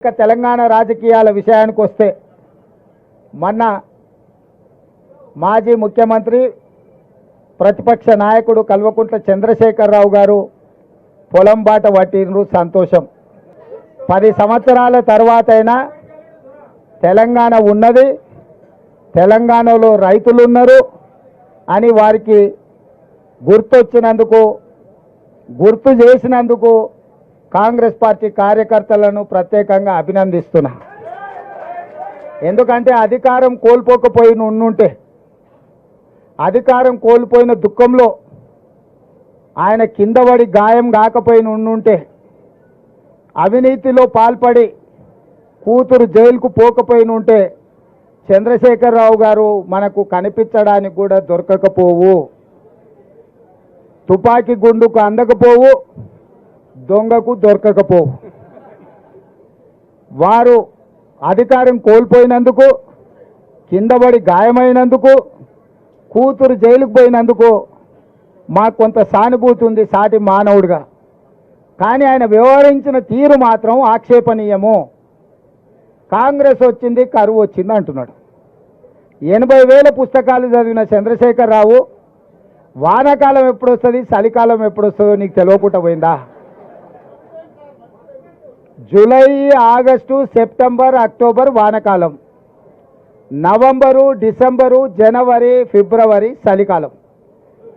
ఇక తెలంగాణ రాజకీయాల విషయానికి వస్తే మొన్న మాజీ ముఖ్యమంత్రి ప్రతిపక్ష నాయకుడు కల్వకుంట్ల చంద్రశేఖరరావు గారు పొలం బాట పట్టినరు సంతోషం. పది సంవత్సరాల తర్వాతైనా తెలంగాణ ఉన్నది తెలంగాణలో రైతులు ఉన్నారు అని వారికి గుర్తొచ్చినందుకు గుర్తు చేసినందుకు కాంగ్రెస్ పార్టీ కార్యకర్తలను ప్రత్యేకంగా అభినందిస్తున్నా. ఎందుకంటే అధికారం కోల్పోకపోయి ఉండుంటే అధికారం కోల్పోయిన దుఃఖంలో ఆయన కింద పడి గాయం కాకపోయిన ఉండుంటే అవినీతిలో పాల్పడి కూతురు జైలుకు పోకపోయిన ఉంటే చంద్రశేఖరరావు గారు మనకు కనిపించడానికి కూడా దొరకకపోవు. తుపాకీ గుండుకు అందకపోవు. దొంగకు దొరకకపోవు వారు అధికారం కోల్పోయినందుకు కిందబడి గాయమైనందుకు కూతురు జైలుకు పోయినందుకు మాకు కొంత సానుభూతి ఉంది సాటి మానవుడిగా. కానీ ఆయన వ్యవహరించిన తీరు మాత్రం ఆక్షేపణీయము. కాంగ్రెస్ వచ్చింది కరువు వచ్చింది అంటున్నాడు. ఎనభై వేల పుస్తకాలు చదివిన చంద్రశేఖరరావు వానాకాలం ఎప్పుడు వస్తుంది చలికాలం ఎప్పుడు వస్తుందో నీకు తెలియకుండా పోయిందా? జూలై ఆగస్టు సెప్టెంబర్ అక్టోబర్ వానకాలం. నవంబరు డిసెంబరు జనవరి ఫిబ్రవరి చలికాలం.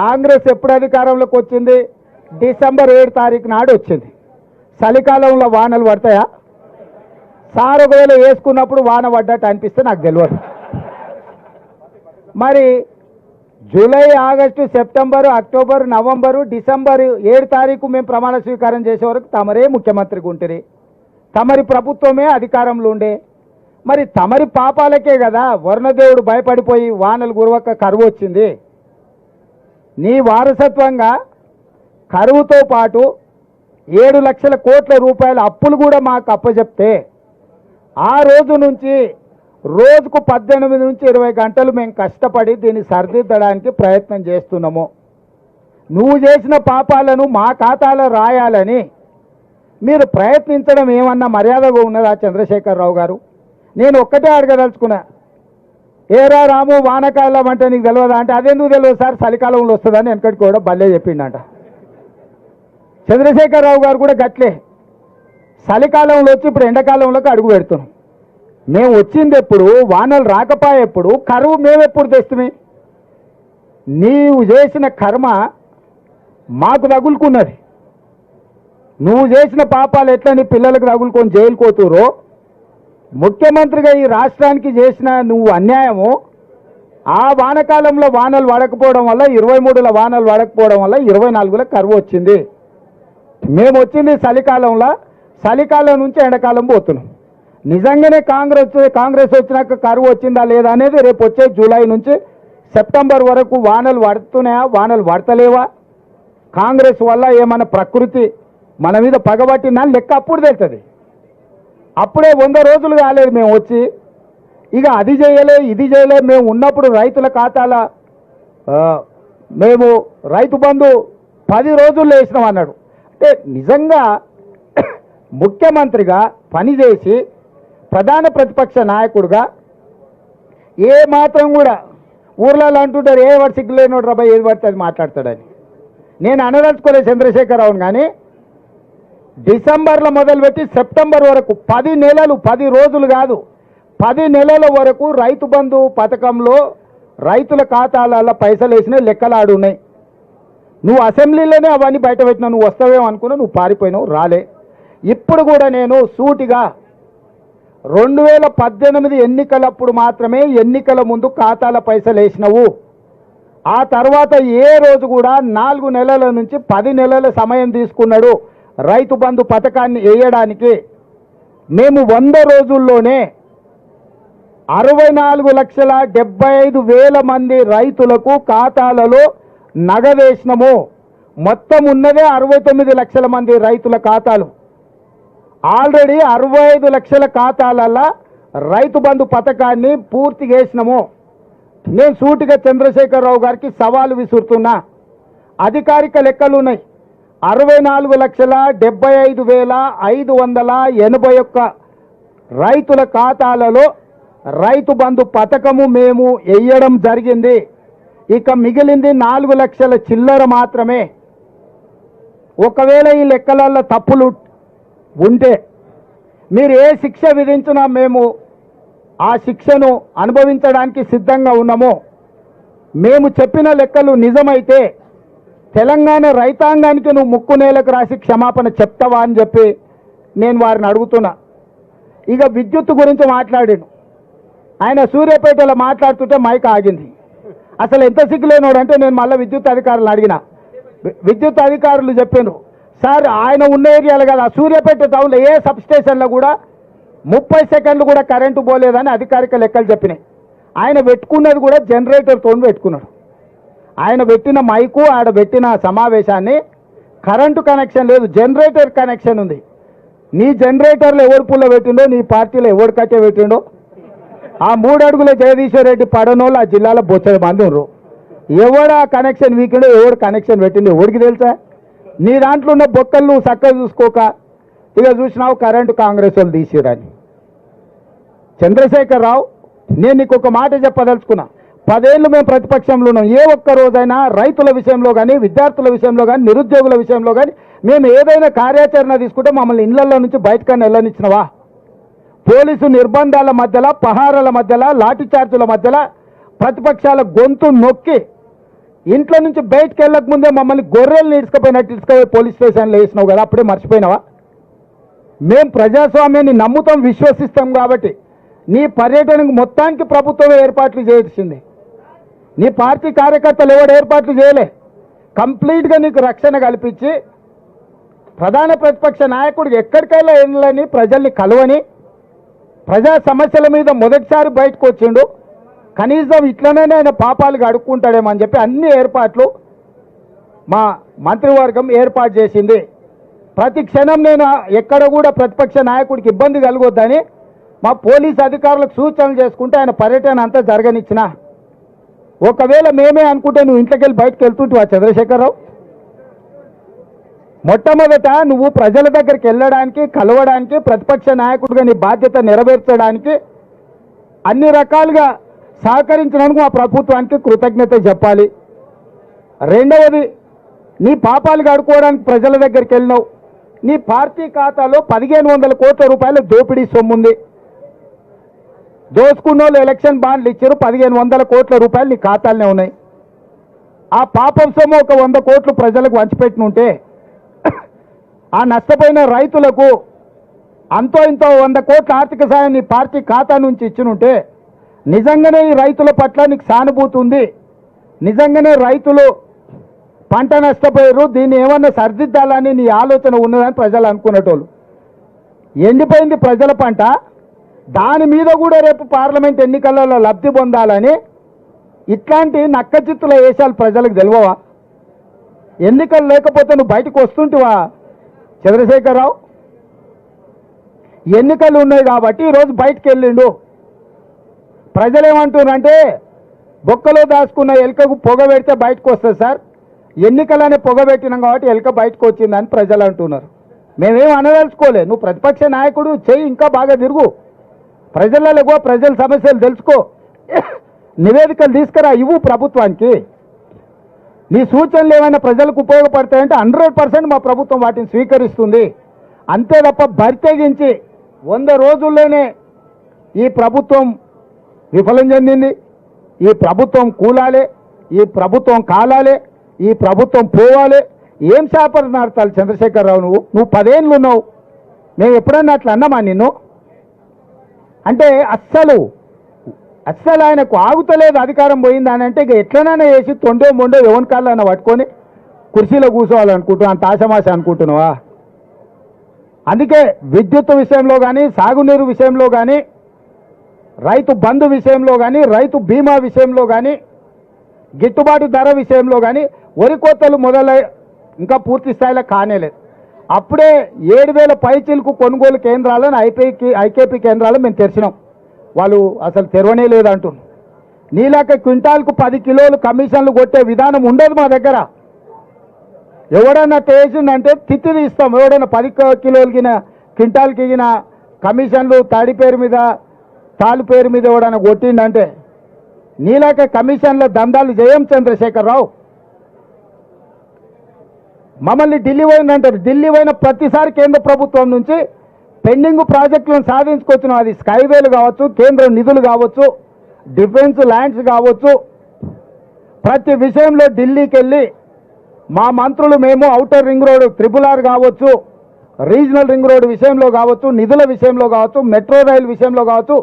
కాంగ్రెస్ ఎప్పుడు అధికారంలోకి వచ్చింది? డిసెంబర్ ఏడు తారీఖు నాడు వచ్చింది. చలికాలంలో వానలు పడతాయా? సార్ ఒకవేళ వేసుకున్నప్పుడు వాన పడ్డట్టు అనిపిస్తే నాకు తెలియదు మరి July August September October November December ఏడు తారీఖు మేము ప్రమాణ స్వీకారం చేసే వరకు తమరే ముఖ్యమంత్రికి ఉంటుంది తమరి ప్రభుత్వమే అధికారంలో ఉండే. మరి తమరి పాపాలకే కదా వరుణదేవుడు భయపడిపోయి వానలు గురవక కరువు వచ్చింది. నీ వారసత్వంగా కరువుతో పాటు ఏడు లక్షల కోట్ల రూపాయల అప్పులు కూడా మాకు అప్పచెప్తే ఆ రోజు నుంచి రోజుకు పద్దెనిమిది నుంచి ఇరవై గంటలు మేము కష్టపడి దీన్ని సరిదిద్దడానికి ప్రయత్నం చేస్తున్నాము. నువ్వు చేసిన పాపాలను మా ఖాతాలో రాయాలని మీరు ప్రయత్నించడం ఏమన్నా మర్యాదగా ఉన్నదా చంద్రశేఖరరావు గారు? నేను ఒక్కటే అడగదలుచుకున్నా. ఏరా రాము వానకాలం అంటే నీకు తెలియదా అంటే అదెందుకు తెలియదు సార్? చలికాలంలో వస్తుందని వెనకటి కూడా భలే చెప్పిండంట. చంద్రశేఖరరావు గారు కూడా గట్లే. చలికాలంలో వచ్చి ఇప్పుడు ఎండాకాలంలోకి అడుగు పెడుతున్నాం. మేము వచ్చింది ఎప్పుడు వానలు రాకపోయే ఎప్పుడు కరువు మేమెప్పుడు తెస్తుమే నీవు చేసిన కర్మ మాకు తగులుకున్నది. నువ్వు చేసిన పాపాలు ఎట్లా నీ పిల్లలకు తగులుకొని జైలు కోతురో ముఖ్యమంత్రిగా ఈ రాష్ట్రానికి చేసిన నువ్వు అన్యాయము ఆ వానకాలంలో వానలు పడకపోవడం వల్ల ఇరవై మూడుల వానలు పడకపోవడం వల్ల ఇరవై నాలుగులో కరువు వచ్చింది. మేము వచ్చింది చలికాలంలో చలికాలం నుంచి ఎండాకాలం పోతున్నాం. నిజంగానే కాంగ్రెస్ కాంగ్రెస్ వచ్చినాక కరువు వచ్చిందా లేదా అనేది రేపు వచ్చే జూలై నుంచి సెప్టెంబర్ వరకు వానలు పడుతున్నాయా వానలు పడతలేవా కాంగ్రెస్ వల్ల ఏమైనా ప్రకృతి మన మీద పగబట్టిందా లెక్క అప్పుడు తెలుస్తుంది. అప్పుడే వంద రోజులు కాలేదు మేము వచ్చి. ఇక అది చేయలే ఇది చేయలే మేము ఉన్నప్పుడు రైతుల ఖాతాల మేము రైతు బంధు పది రోజుల్లో వేసినాం అన్నాడు. అంటే నిజంగా ముఖ్యమంత్రిగా పనిచేసి ప్రధాన ప్రతిపక్ష నాయకుడుగా ఏ మాత్రం కూడా ఊర్లలో అంటుంటారు ఏ వాడు సిగ్గులేనోడు రాబాయ్ ఏది పడితే అది మాట్లాడతాడని. నేను అనదలుచుకోలేదు చంద్రశేఖరరావును కానీ డిసెంబర్లో మొదలుపెట్టి సెప్టెంబర్ వరకు పది నెలలు పది రోజులు కాదు పది నెలల వరకు రైతు బంధు పథకంలో రైతుల ఖాతాలలో పైసలు వేసిన లెక్కలాడు ఉన్నాయి. నువ్వు అసెంబ్లీలోనే అవన్నీ బయట పెట్టినావు నువ్వు వస్తావేమో అనుకున్నా నువ్వు పారిపోయినావు రాలే. ఇప్పుడు కూడా నేను సూటిగా రెండు వేల పద్దెనిమిది ఎన్నికలప్పుడు మాత్రమే ఎన్నికల ముందు ఖాతాల పైసలు వేసినవు. ఆ తర్వాత ఏ రోజు కూడా నాలుగు నెలల నుంచి పది నెలల సమయం తీసుకున్నాడు. రైతు బంధు పథకాన్ని వేయడానికి మేము వంద రోజుల్లోనే అరవై నాలుగు లక్షల డెబ్బై ఐదు వేల మంది రైతులకు ఖాతాలలో నగవేసినము. మొత్తం ఉన్నదే అరవై తొమ్మిది లక్షల మంది రైతుల ఖాతాలు. ఆల్రెడీ అరవై ఐదు లక్షల ఖాతాలలో రైతు బంధు పథకాన్ని పూర్తి చేసినాము. నేను సూటిగా చంద్రశేఖరరావు గారికి సవాలు విసురుతున్నా. అధికారిక లెక్కలు ఉన్నాయి అరవై నాలుగు లక్షల డెబ్బై ఐదు వేల ఐదు వందల ఎనభై ఒక్క రైతుల ఖాతాలలో రైతు బంధు పథకము మేము వేయడం జరిగింది. ఇక మిగిలింది నాలుగు లక్షల చిల్లర మాత్రమే. ఒకవేళ ఈ లెక్కలలో తప్పులు ఉంటే మీరు ఏ శిక్ష విధించినా మేము ఆ శిక్షను అనుభవించడానికి సిద్ధంగా ఉన్నాము. మేము చెప్పిన లెక్కలు నిజమైతే తెలంగాణ రైతాంగానికి నువ్వు ముక్కు నేలకు రాసి క్షమాపణ చెప్తావా అని చెప్పి నేను వారిని అడుగుతున్నా. ఇక విద్యుత్ గురించి మాట్లాడాను. ఆయన సూర్యాపేటలో మాట్లాడుతుంటే మైక్ ఆగింది. అసలు ఎంత సిగ్గులేనోడు అంటే నేను మళ్ళీ విద్యుత్ అధికారులు అడిగిన. విద్యుత్ అధికారులు చెప్పాను సార్ ఆయన ఉన్న ఏరియాలు కదా సూర్యాపేట టౌన్లో ఏ సబ్ స్టేషన్లో కూడా ముప్పై సెకండ్లు కూడా కరెంటు పోలేదని అధికారిక లెక్కలు చెప్పినాయి. ఆయన పెట్టుకున్నది కూడా జనరేటర్తో పెట్టుకున్నాడు. ఆయన పెట్టిన మైకు ఆడ పెట్టిన సమావేశాన్ని కరెంటు కనెక్షన్ లేదు జనరేటర్ కనెక్షన్ ఉంది. నీ జనరేటర్లో ఎవరు పుల్ల పెట్టిండో నీ పార్టీలో ఎవరు కట్టే పెట్టిండో? ఆ మూడు అడుగుల జగదీశ్వర్ రెడ్డి పడనోళ్ళు ఆ జిల్లాలో బొచ్చడి మంది ఉన్నారు ఎవడు ఆ కనెక్షన్ వీకిండో ఎవడు కనెక్షన్ పెట్టిండో ఎవరికి తెలుసా? నీ దాంట్లో ఉన్న బొక్కలు నువ్వు చక్కగా చూసుకోక ఇక చూసినావు కరెంటు కాంగ్రెస్ వాళ్ళు తీసిరని చంద్రశేఖర్ రావు నేను నీకు ఒక మాట చెప్పదలుచుకున్నా. పదేళ్ళు మేము ప్రతిపక్షంలో ఉన్నాం. ఏ ఒక్క రోజైనా రైతుల విషయంలో కానీ విద్యార్థుల విషయంలో కానీ నిరుద్యోగుల విషయంలో కానీ మేము ఏదైనా కార్యాచరణ తీసుకుంటే మమ్మల్ని ఇళ్ళలో నుంచి బయటకన్నా వెళ్ళనిచ్చినవా? పోలీసు నిర్బంధాల మధ్యలో పహారాల మధ్యలో లాఠీచార్జుల మధ్యలో ప్రతిపక్షాల గొంతు నొక్కి ఇంట్లో నుంచి బయటకు వెళ్ళక ముందే మమ్మల్ని గొర్రెలు ఇసుకపోయినట్టు ఇసుకపోయి పోలీస్ స్టేషన్లో వేసినావు కదా అప్పుడే మర్చిపోయినావా? మేము ప్రజాస్వామ్యాన్ని నమ్ముతాం విశ్వసిస్తాం కాబట్టి నీ పర్యటనకు మొత్తానికి ప్రభుత్వం ఏర్పాట్లు చేసింది. నీ పార్టీ కార్యకర్తలు ఎవడు ఏర్పాట్లు చేయలే. కంప్లీట్గా నీకు రక్షణ కల్పించి ప్రధాన ప్రతిపక్ష నాయకుడు ఎక్కడికైనా వెళ్ళని ప్రజల్ని కలవని ప్రజా సమస్యల మీద మొదటిసారి బయటకు వచ్చిండు. కనీసం ఇట్లనే ఆయన పాపాలు అడుక్కుంటాడేమో అని చెప్పి అన్ని ఏర్పాట్లు మా మంత్రివర్గం ఏర్పాటు చేసింది. ప్రతి క్షణం నేను ఎక్కడ కూడా ప్రతిపక్ష నాయకుడికి ఇబ్బంది కలగొద్దని మా పోలీస్ అధికారులకు సూచనలు చేసుకుంటే ఆయన పర్యటన అంతా జరగనిచ్చిన. ఒకవేళ మేమే అనుకుంటే నువ్వు ఇంట్లోకి వెళ్ళి బయటకు వెళ్తుంటావా చంద్రశేఖరరావు? మొట్టమొదట నువ్వు ప్రజల దగ్గరికి వెళ్ళడానికి కలవడానికి ప్రతిపక్ష నాయకుడిగా నీ బాధ్యత నెరవేర్చడానికి అన్ని రకాలుగా సహకరించడానికి మా ప్రభుత్వానికి కృతజ్ఞత చెప్పాలి. రెండవది నీ పాపాలు కడుక్కోవడానికి ప్రజల దగ్గరికి వెళ్ళినావు. నీ పార్టీ ఖాతాలో పదిహేను వందల కోట్ల రూపాయల దోపిడీ సొమ్ముంది. దోచుకున్న వాళ్ళు ఎలక్షన్ బాండ్లు ఇచ్చారు పదిహేను వందల కోట్ల రూపాయలు నీ ఖాతాలనే ఉన్నాయి. ఆ పాపం సొమ్ము ఒక వంద కోట్లు ప్రజలకు వంచిపెట్టినుంటే ఆ నష్టపోయిన రైతులకు అంతో ఇంతో వంద కోట్ల ఆర్థిక సాయం నీ పార్టీ ఖాతా నుంచి ఇచ్చినుంటే నిజంగానే ఈ రైతుల పట్ల నీకు సానుభూతి ఉంది. నిజంగానే రైతులు పంట నష్టపోయారు దీన్ని ఏమన్నా సరిదిద్దాలని నీ ఆలోచన ఉన్నదని ప్రజలు అనుకునేటోళ్ళు. ఎండిపోయింది ప్రజల పంట దాని మీద కూడా రేపు పార్లమెంట్ ఎన్నికలలో లబ్ధి పొందాలని ఇట్లాంటి నక్కచిత్తుల వేషాలు ప్రజలకు తెలియవా? ఎన్నికలు లేకపోతే నువ్వు బయటకు వస్తుంటివా చంద్రశేఖరరావు? ఎన్నికలు ఉన్నాయి కాబట్టి ఈరోజు బయటకు వెళ్ళిండు. ప్రజలు ఏమంటున్నారంటే బొక్కలో దాచుకున్న ఎలుకకు పొగ పెడితే బయటకు వస్తుంది సార్. ఎన్నికలనే పొగ పెట్టినాం కాబట్టి ఎలుక బయటకు వచ్చిందని ప్రజలు అంటున్నారు మేమేం అనదలుచుకోలే. నువ్వు ప్రతిపక్ష నాయకుడు చెయ్యి ఇంకా బాగా తిరుగు. ప్రజలకు ప్రజల సమస్యలు తెలుసుకో. నివేదికలు తీసుకురా ఇవ్వు ప్రభుత్వానికి. నీ సూచనలు ఏమైనా ప్రజలకు ఉపయోగపడతాయంటే హండ్రెడ్ పర్సెంట్ మా ప్రభుత్వం వాటిని స్వీకరిస్తుంది. అంతే తప్ప బరితెగించి వంద రోజుల్లోనే ఈ ప్రభుత్వం విఫలం చెందింది. ఈ ప్రభుత్వం కూలాలే ఈ ప్రభుత్వం కాలాలే ఈ ప్రభుత్వం పోవాలి. ఏం చేపడుతున్నారు చంద్రశేఖరరావు నువ్వు? నువ్వు పదేళ్ళు ఉన్నావు మేము ఎప్పుడన్నా అట్లా అన్నామా నిన్ను? అంటే అస్సలు అస్సలు ఆయనకు ఆగుతలేదు అధికారం పోయింది అని అంటే ఇక ఎట్లనైనా వేసి తొండో మొండో ఎవరి కాళ్ళైనా పట్టుకొని కుర్చీలో కూర్చోవాలనుకుంటున్నా అంత అనుకుంటున్నావా? అందుకే విద్యుత్ విషయంలో కానీ సాగునీరు విషయంలో కానీ రైతు బంధు విషయంలో కానీ రైతు బీమా విషయంలో కానీ గిట్టుబాటు ధర విషయంలో కానీ వరి కోతలు మొదలై ఇంకా పూర్తి స్థాయిలో కానేలేదు. అప్పుడే ఏడు వేల పైచీలకు కొనుగోలు కేంద్రాలను ఐపీకి ఐకేపీ కేంద్రాలు మేము తెరిచినాం. వాళ్ళు అసలు తెరవనే లేదంటున్నారు. నీలాక క్వింటాల్కు పది కిలోలు కమిషన్లు కొట్టే విధానం ఉండదు మా దగ్గర. ఎవడన్నా తేసిందంటే తిత్తి తీస్తాం. ఎవడైనా పది కిలోలు క్వింటాల్కి ఇగిన కమిషన్లు తాడి పేరు మీద తాలు పేరు మీద ఎవడన్నా కొట్టిండంటే నీలాక కమిషన్ల దందాలు జయం చంద్రశేఖరరావు. మమ్మల్ని ఢిల్లీ పోయిందంటారు ఢిల్లీ పోయిన ప్రతిసారి కేంద్ర ప్రభుత్వం నుంచి పెండింగ్ ప్రాజెక్టులను సాధించుకొచ్చిన అది స్కైవేలు కావచ్చు కేంద్ర నిధులు కావచ్చు డిఫెన్స్ ల్యాండ్స్ కావచ్చు. ప్రతి విషయంలో ఢిల్లీకి వెళ్ళి మా మంత్రులు మేము outer ring road triple R కావచ్చు రీజనల్ రింగ్ రోడ్ విషయంలో కావచ్చు నిధుల విషయంలో కావచ్చు మెట్రో రైల్ విషయంలో కావచ్చు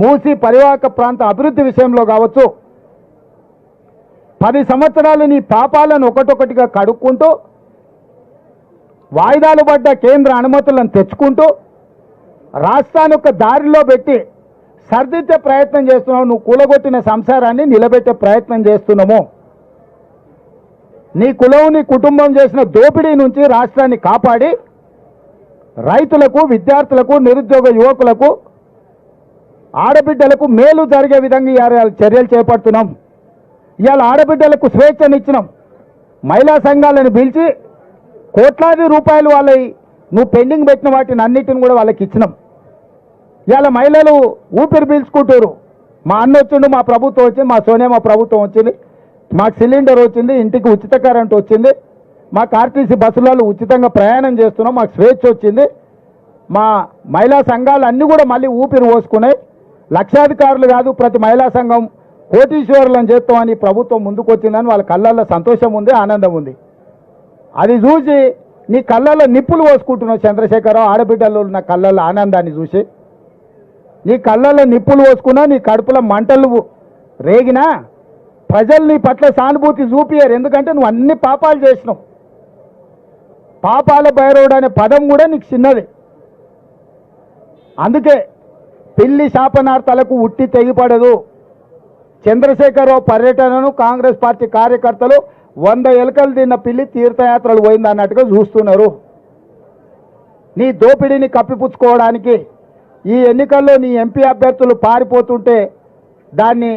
మూసి పరివాహక ప్రాంత అభివృద్ధి విషయంలో కావచ్చు. పది సంవత్సరాలు నీ పాపాలను ఒకటొకటిగా కడుక్కుంటూ వాయిదాలు పడ్డ కేంద్ర అనుమతులను తెచ్చుకుంటూ రాష్ట్రాన్ని ఒక దారిలో పెట్టి సర్దిద్దే ప్రయత్నం చేస్తున్నావు నువ్వు కూలగొట్టిన సంసారాన్ని నిలబెట్టే ప్రయత్నం చేస్తున్నాము. నీ కులం నీ కుటుంబం చేసిన దోపిడీ నుంచి రాష్ట్రాన్ని కాపాడి రైతులకు విద్యార్థులకు నిరుద్యోగ యువకులకు ఆడబిడ్డలకు మేలు జరిగే విధంగా ఇవాళ చర్యలు చేపడుతున్నాం. ఇవాళ ఆడబిడ్డలకు స్వేచ్ఛనిచ్చినాం మహిళా సంఘాలను పిలిచి కోట్లాది రూపాయలు వాళ్ళవి నువ్వు పెండింగ్ పెట్టిన వాటిని అన్నిటిని కూడా వాళ్ళకి ఇచ్చినాం. ఇవాళ మహిళలు ఊపిరి పీల్చుకుంటారు మా అన్న వచ్చిండు మా ప్రభుత్వం వచ్చింది మా సోనియా మా ప్రభుత్వం వచ్చింది. మాకు సిలిండర్ వచ్చింది ఇంటికి ఉచిత కరెంట్ వచ్చింది. మాకు ఆర్టీసీ బస్సులలో ఉచితంగా ప్రయాణం చేస్తున్నాం మాకు స్వేచ్ఛ వచ్చింది. మా మహిళా సంఘాలు అన్నీ కూడా మళ్ళీ ఊపిరి పోసుకున్నాయి. లక్షాధికారులు కాదు ప్రతి మహిళా సంఘం కోటీశ్వరులను చేస్తామని ప్రభుత్వం ముందుకు వచ్చిందని వాళ్ళ కళ్ళల్లో సంతోషం ఉంది ఆనందం ఉంది. అది చూసి నీ కళ్ళల్లో నిప్పులు పోసుకుంటున్నావు చంద్రశేఖరరావు ఆడబిడ్డల్లో ఉన్న కళ్ళల్లో ఆనందాన్ని చూసి. నీ కళ్ళల్లో నిప్పులు పోసుకున్నా నీ కడుపులో మంటలు రేగినా ప్రజలు నీ పట్ల సానుభూతి చూపియారు ఎందుకంటే నువ్వు అన్ని పాపాలు చేసినావు. పాపాల భైరవుడు అనే పదం కూడా నీకు చిన్నది. అందుకే పిల్లి శాపనార్థాలకు ఉట్టి తెగిపడదు. చంద్రశేఖరరావు పర్యటనను కాంగ్రెస్ పార్టీ కార్యకర్తలు వంద ఎలుకలు తిన్న పిల్లి తీర్థయాత్రలు పోయింది అన్నట్టుగా చూస్తున్నారు. నీ దోపిడీని కప్పిపుచ్చుకోవడానికి ఈ ఎన్నికల్లో నీ ఎంపీ అభ్యర్థులు పారిపోతుంటే దాన్ని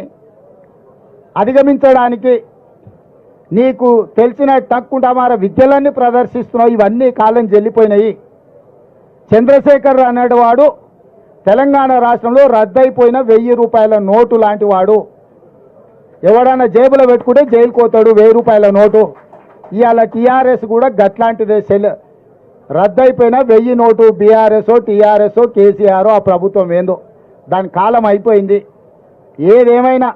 అధిగమించడానికి నీకు తెలిసిన టక్కుంటామార విద్యలన్నీ ప్రదర్శిస్తున్నావు ఇవన్నీ కాలం చెల్లిపోయినాయి చంద్రశేఖర్ అనేటి వాడు తెలంగాణ రాష్ట్రంలో రద్దయిపోయిన వెయ్యి రూపాయల నోటు లాంటి వాడు ఎవడన్నా జేబులో పెట్టుకుంటే జైలుకు పోతాడు వెయ్యి రూపాయల నోటు. ఇవాళ టీఆర్ఎస్ కూడా గట్లాంటిదే సెల్. రద్దయిపోయిన వెయ్యి నోటు బీఆర్ఎస్ టీఆర్ఎస్ కేసీఆర్ ఆ ప్రభుత్వం ఏందో. దాని కాలం అయిపోయింది. ఏదేమైనా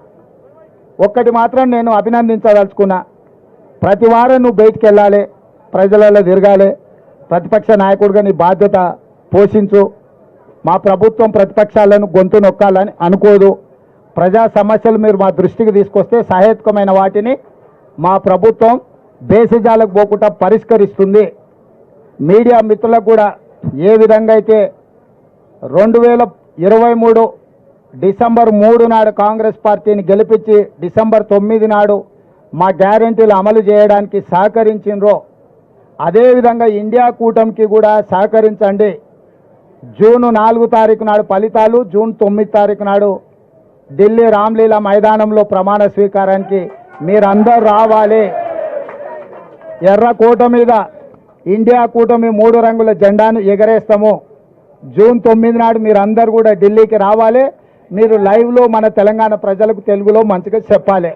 ఒక్కటి మాత్రం నేను అభినందించదలుచుకున్నా. ప్రతి వారం నువ్వు బయటికి వెళ్ళాలి ప్రజలలో తిరగాలి ప్రతిపక్ష నాయకుడిగా నీ బాధ్యత పోషించు. మా ప్రభుత్వం ప్రతిపక్షాలను గొంతు నొక్కాలని అనుకోదు. ప్రజా సమస్యలు మీరు మా దృష్టికి తీసుకొస్తే సహేతుకమైన వాటిని మా ప్రభుత్వం బేసిజాలకు పోకుండా పరిష్కరిస్తుంది. మీడియా మిత్రులకు కూడా ఏ విధంగా అయితే రెండు వేల ఇరవై మూడు డిసెంబర్ మూడు నాడు కాంగ్రెస్ పార్టీని గెలిపించి డిసెంబర్ తొమ్మిది నాడు మా గ్యారెంటీలు అమలు చేయడానికి సహకరించినరో అదేవిధంగా ఇండియా కూటమికి కూడా సహకరించండి. జూన్ నాలుగు తారీఖు నాడు ఫలితాలు జూన్ తొమ్మిది తారీఖు నాడు ఢిల్లీ రామ్లీలా మైదానంలో ప్రమాణ స్వీకారానికి మీరందరూ రావాలి. ఎర్ర కూట మీద ఇండియా కూటమి మూడు రంగుల జెండాను ఎగరేస్తాము. జూన్ తొమ్మిది నాడు మీరందరూ కూడా ఢిల్లీకి రావాలి. మీరు లైవ్లో మన తెలంగాణ ప్రజలకు తెలుగులో మంచిగా చెప్పాలి.